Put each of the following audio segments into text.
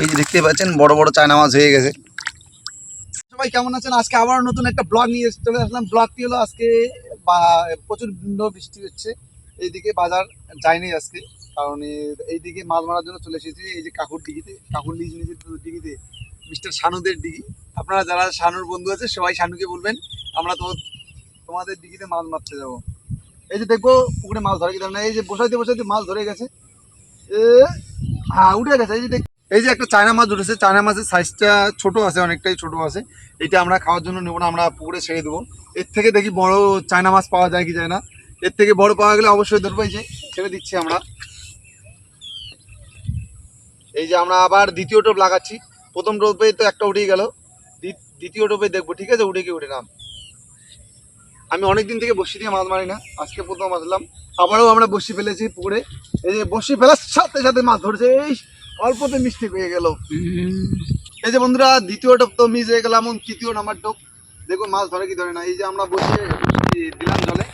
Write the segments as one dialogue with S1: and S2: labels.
S1: এই যে দেখতে পাচ্ছেন, বড় বড় চায়না মাছ হয়ে গেছে। সবাই কেমন আছেন? আজকে আবার নতুন একটা ব্লগ নিয়ে চলে আসলাম। ব্লগটি হলো আজকে বা, প্রচুর বৃষ্টি হচ্ছে। এইদিকে বাজার যায়নি আজকে, কারণ এই- এইদিকে মাছ মারার জন্য চলে এসেছি। এই যে কাকুর ডিগিতে, কাকুর লিজ নিজের ডিগিতে, মিস্টার শানুদের ডিগি। আপনারা যারা শানুর বন্ধু আছে, সবাই শানুকে বলবেন, আমরা তো তোমাদের ডিগিতে মাছ মারতে যাব। এই যে দেখব, পুকুরে মাছ ধরে কি না, এই যে বসাইতে বসাইতে মাছ ধরে গেছে। এ হ্যাঁ উঠে গেছে, এই যে দেখ- এই যে একটা চায়না মাছ উঠেছে চায়না মাছের সাইজটা ছোট আছে, অনেকটাই ছোট আছে। এটা আমরা খাওয়ার জন্য নেব না, আমরা পুকুরে ছেড়ে দেবো। এর থেকে দেখি বড় চায়না মাছ পাওয়া যায় কি যায় না। এর থেকে বড় পাওয়া গেলে অবশ্যই ধরবো, এই যে ছেড়ে দিচ্ছি আমরা। এই যে আমরা আবার দ্বিতীয় টোপ লাগাচ্ছি। প্রথম টোপে তো একটা উঠেই গেল। দ্বি- দ্বিতীয় টোপে দেখব, ঠিক আছে? উঠে কি উঠে না আমি অনেকদিন থেকে বসি দিয়ে মাছ মারি না। আজকে প্রথম আসলাম আবারও আমরা বসি ফেলেছি পুকুরে। এই যে বসি ফেলার সাথে সাথে মাছ ধরছে, এই অল্পতে মিষ্টি পেয়ে গেল। এই যে বন্ধুরা দ্বিতীয় টোপ তো মিস হয়ে গেলাম এবং তৃতীয় নাম্বার টোপ। দেখুন মাছ ধরে কি ধরে না। এই যে আমরা বসে দিলাম জলে।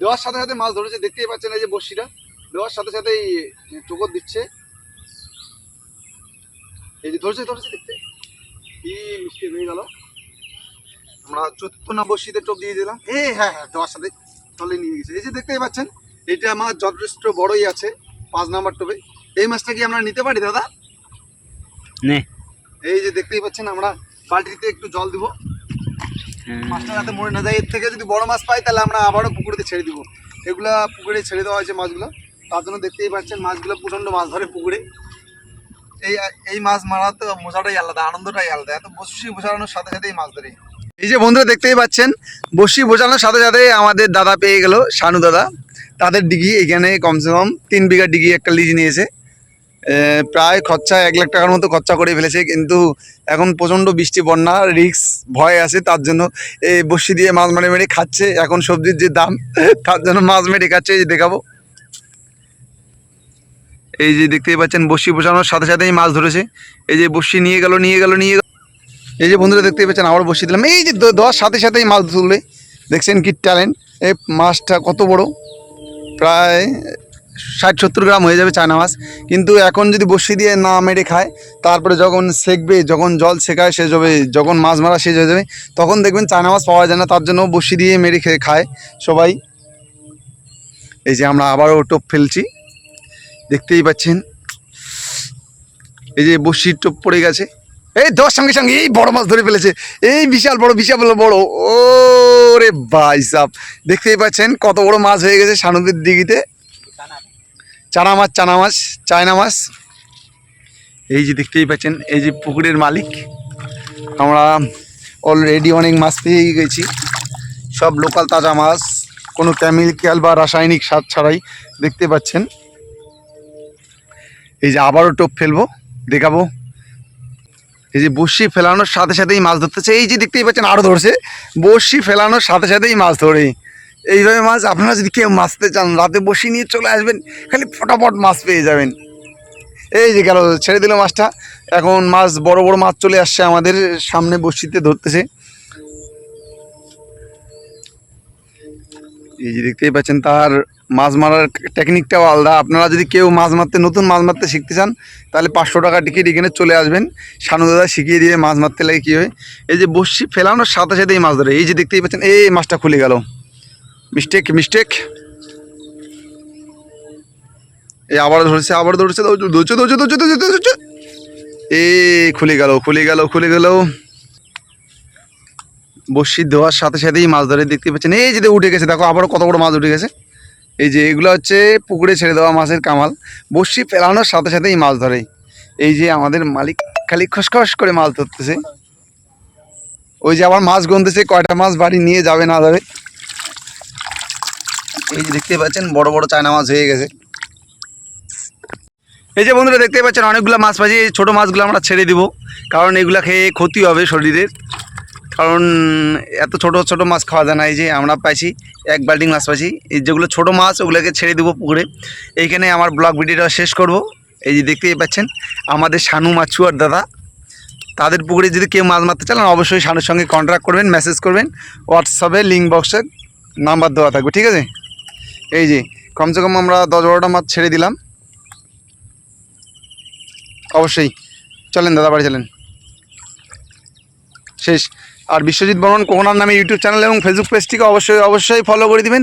S1: দেওয়ার সাথে সাথে মাছ ধরেছে দেখতেই পাচ্ছেন এই যে বসিটা দেওয়ার সাথে সাথেই চোকর দিচ্ছে। এই যে ধরছে ধরেছে দেখতে। কি মিষ্টি হয়ে গেল। আমরা চোদ্দ না বসিতে টোপ দিয়ে দিলাম। এ হ্যাঁ হ্যাঁ দেওয়ার সাথে তলে নিয়ে গেছে। এই যে দেখতেই পাচ্ছেন এটা আমার যথেষ্ট বড়ই আছে পাঁচ নাম্বার টোপে। এই মাছটা কি আমরা নিতে পারি দাদা?
S2: নে।
S1: এই যে দেখতেই পাচ্ছেন আমরা বালতিতে একটু জল দিব। মাছটা যাতে মরে না যায় এর থেকে যদি বড় মাছ পাই তাহলে আমরা আবারও পুকুরেতে ছেড়ে দিব। এগুলা পুকুরে ছেড়ে দেওয়া হয়েছে মাছগুলো। তার জন্য দেখতেই পাচ্ছেন মাছগুলো প্রচণ্ড মাছ ধরে পুকুরে। এই এই মাছ মারা তো মজাটাই আলাদা আনন্দটাই আলাদা। এত বসি বোঝানোর সাথে সাথেই মাছ ধরে। এই যে বন্ধুরা দেখতেই পাচ্ছেন বসি বোঝানোর সাথে সাথে আমাদের দাদা পেয়ে গেল শানু দাদা। তাদের ডিগি এখানে কমসে কম তিন বিঘা ডিগি একটা লিজ নিয়েছে। প্রায় খরচা এক লাখ টাকার মতো খরচা করে ফেলেছে, কিন্তু এখন প্রচণ্ড বৃষ্টি, বন্যা রিক্স ভয় আছে, তার জন্য এই বসি দিয়ে মাছ মেরে মেরে খাচ্ছে। এখন সবজির যে দাম, তার জন্য মাছ মেরে খাচ্ছে, এই যে দেখাবো। এই যে দেখতেই পাচ্ছেন, বসি বসানোর সাথে সাথেই মাছ ধরেছে। এই যে বসি নিয়ে গেল নিয়ে গেল নিয়ে গেল। এই যে বন্ধুরা দেখতেই পাচ্ছেন আবার বসি দিলাম। এই যে দেওয়ার সাথে সাথেই মাছ তুলবে। দেখছেন কি ট্যালেন্ট এই মাছটা কত বড়? প্রায় ষাট সত্তর গ্রাম হয়ে যাবে চায়না মাছ। কিন্তু এখন যদি বসি দিয়ে না মেরে খায়, তারপরে যখন সেকবে, যখন জল সেকায় শেষ হবে যখন মাছ মারা শেষ হয়ে যাবে, তখন দেখবেন চায়না মাছ পাওয়া যায় না। তার জন্য বসি দিয়ে মেরে খেয়ে খায় সবাই। এই যে আমরা আবারও টোপ ফেলছি। দেখতেই পাচ্ছেন। এই যে বসির টোপ পড়ে গেছে। এই দেওয়ার সঙ্গে সঙ্গে এই বড় মাছ ধরে ফেলেছে। এই বিশাল বড় বিশাল বড় ও রে ভাই সাহ দেখতেই পাচ্ছেন কত বড় মাছ হয়ে গেছে সানুদের দিঘিতে। চানা মাছ চানা মাছ চায়না মাছ এই যে দেখতেই পাচ্ছেন, এই যে পুকুরের মালিক। আমরা অলরেডি অনেক মাছ পেয়ে গেছি। সব লোকাল তাজা মাছ, কোনো কেমিক্যাল বা রাসায়নিক সার ছাড়াই দেখতে পাচ্ছেন। এই যে আবারও টোপ ফেলব, দেখাবো। এই যে বড়শি ফেলানোর সাথে সাথেই মাছ ধরতেছে। এই যে দেখতেই পাচ্ছেন আরও ধরছে। বড়শি ফেলানোর সাথে সাথেই মাছ ধরে। এইভাবে মাছ আপনারা যদি কেউ মাছতে চান, রাতে বসি নিয়ে চলে আসবেন, খালি ফটাফট মাছ পেয়ে যাবেন। এই যে গেল, ছেড়ে দিল মাছটা। এখন মাছ, বড় বড় মাছ চলে আসছে আমাদের সামনে বসিতে ধরতেছে। এই যে দেখতেই পাচ্ছেন, তার মাছ মারার টেকনিকটাও আলাদা। আপনারা যদি কেউ মাছ মারতে, নতুন মাছ মারতে শিখতে চান, তাহলে পাঁচশো টাকা টিকিট এখানে চলে আসবেন। সানু দাদা শিখিয়ে দিয়ে মাছ মারতে লাগে কী হয়। এই যে বসি ফেলানোর সাথে সাথেই মাছ ধরে। এই যে দেখতেই পাচ্ছেন, এই মাছটা খুলে গেল। মিস্টেক মিস্টেক এই আবার ধরছে আবার ধরছে ধরছে ধরছে ধরছে ধরছে ধরছে এ খুলে গেল খুলে গেল খুলে গেল। বসি দেওয়ার সাথে সাথেই মাছ ধরে দেখতে পাচ্ছেন। এই যে উঠে গেছে, দেখো আবারও কত বড় মাছ উঠে গেছে। এই যে এগুলো হচ্ছে পুকুরে ছেড়ে দেওয়া মাছের কামাল। বসি ফেলানোর সাথে সাথেই মাছ ধরে। এই যে আমাদের মালিক খালি খসখস করে মাছ ধরতেছে। ওই যে আবার মাছ গুনতেছে, কয়টা মাছ বাড়ি নিয়ে যাবে না যাবে এই যে দেখতে পাচ্ছেন, বড় বড় চায়না মাছ হয়ে গেছে। এই যে বন্ধুরা দেখতে পাচ্ছেন, অনেকগুলো মাছ পাচ্ছি। এই ছোটো মাছগুলো আমরা ছেড়ে দিব, কারণ এগুলো খেয়ে ক্ষতি হবে শরীরের কারণ এত ছোট ছোট মাছ খাওয়া যায় না, এই যে আমরা পাইছি, এক বাল্টিং মাছ পাইছি। এই যেগুলো ছোট মাছ, ওগুলোকে ছেড়ে দেবো পুকুরে। এইখানে আমার ব্লগ ভিডিওটা শেষ করব। এই যে দেখতেই পাচ্ছেন, আমাদের শানু মাছুয়ার দাদা। তাদের পুকুরে যদি কেউ মাছ মারতে চান অবশ্যই শানুর সঙ্গে কন্ট্যাক্ট করবেন মেসেজ করবেন হোয়াটসঅ্যাপে লিঙ্ক বক্সে নাম্বার দেওয়া থাকবে, ঠিক আছে? এই যে, কমসে কম আমরা দশ বারোটা মাছ ছেড়ে দিলাম। অবশ্যই, চলেন দাদা, বাড়ি চলেন। শেষ। আর বিশ্বজিৎ বর্মন কোহনার নামে ইউটিউব চ্যানেল এবং ফেসবুক পেজটিকে অবশ্যই অবশ্যই ফলো করে দিবেন।